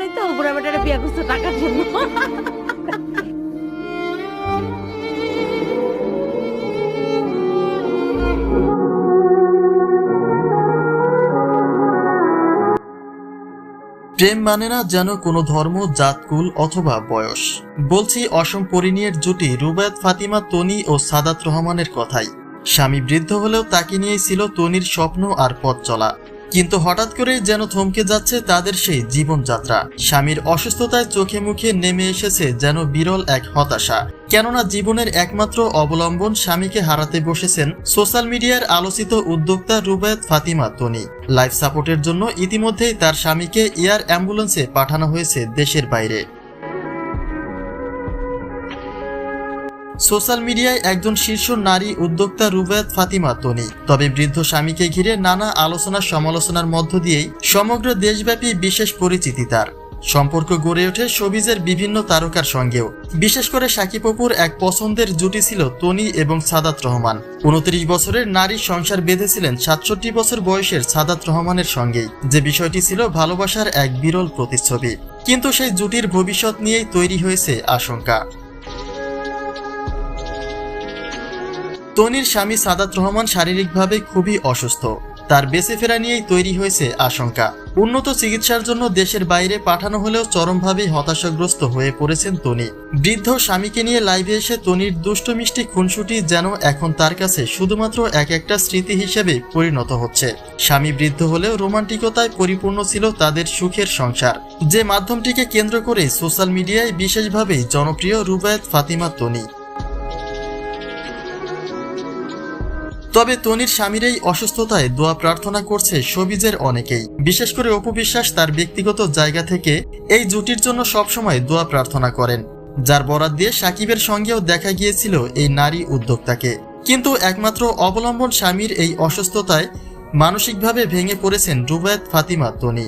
বেটারে বিয়া করছ টাকার জন্য। প্রেম মানে না যেন কোনো ধর্ম জাতকুল অথবা বয়স। বলছি অসম পরিণীয়ের জুটি রুবায়ত, ফাতিমা, তনি ও সাদাত রহমানের কথাই। স্বামী বৃদ্ধ হলেও তাকে নিয়েই ছিল তনির স্বপ্ন আর পথ চলা। কিন্তু হঠাৎ করে যেন থমকে যাচ্ছে তাদের সেই জীবনযাত্রা। স্বামীর অসুস্থতায় চোখে মুখে নেমে এসেছে যেন বিরল এক হতাশা। কেননা জীবনের একমাত্র অবলম্বন স্বামীকে হারাতে বসেছেন সোশ্যাল মিডিয়ার আলোচিত উদ্যোক্তা রুবায়ত ফাতিমা তনি। লাইফ সাপোর্টের জন্য ইতিমধ্যেই তার স্বামীকে এয়ার অ্যাম্বুলেন্সে পাঠানো হয়েছে দেশের বাইরে। সোশ্যাল মিডিয়ায় একজন শীর্ষ নারী উদ্যোক্তা রুবায়াত ফাতিমা তনি। তবে বৃদ্ধ স্বামীকে ঘিরে নানা আলোচনা সমালোচনার মধ্য দিয়েই সমগ্র দেশব্যাপী বিশেষ পরিচিতি তার। সম্পর্ক গড়ে ওঠে শোবিজের বিভিন্ন তারকার সঙ্গেও। বিশেষ করে সাকিব এক পছন্দের জুটি ছিল তনি এবং সাদাত রহমান। উনত্রিশ বছরের নারী সংসার বেঁধেছিলেন সাতষট্টি বছর বয়সের সাদাত রহমানের সঙ্গেই। যে বিষয়টি ছিল ভালোবাসার এক বিরল প্রতিচ্ছবি। কিন্তু সেই জুটির ভবিষ্যৎ নিয়েই তৈরি হয়েছে আশঙ্কা। তনির স্বামী সাদাত রহমান শারীরিকভাবে খুবই অসুস্থ। তার বেঁচে ফেরা নিয়েই তৈরি হয়েছে আশঙ্কা। উন্নত চিকিৎসার জন্য দেশের বাইরে পাঠানো হলেও চরমভাবে হতাশাগ্রস্ত হয়ে পড়েছেন তনি। বৃদ্ধ স্বামীকে নিয়ে লাইভে এসে তনির দুষ্টু মিষ্টি খুনসুটি যেন এখন তার কাছে শুধুমাত্র এক একটা স্মৃতি হিসেবে পরিণত হচ্ছে। স্বামী বৃদ্ধ হলেও রোমান্টিকতায় পরিপূর্ণ ছিল তাদের সুখের সংসার। যে মাধ্যমটিকে কেন্দ্র করে সোশ্যাল মিডিয়ায় বিশেষভাবে জনপ্রিয় রুবায়ত ফাতিমা তনি। তবে তনির স্বামীর এই অসুস্থতায় দোয়া প্রার্থনা করছে সবিজের অনেকেই। বিশেষ করে অপবিশ্বাস তার ব্যক্তিগত জায়গা থেকে এই জুটির জন্য সবসময় দোয়া প্রার্থনা করেন। যার বরাত দিয়ে সাকিবের সঙ্গেও দেখা গিয়েছিল এই নারী উদ্যোক্তাকে। কিন্তু একমাত্র অবলম্বন স্বামীর এই অসুস্থতায় মানসিকভাবে ভেঙে পড়েছেন রুবায়ত ফাতিমা তনি।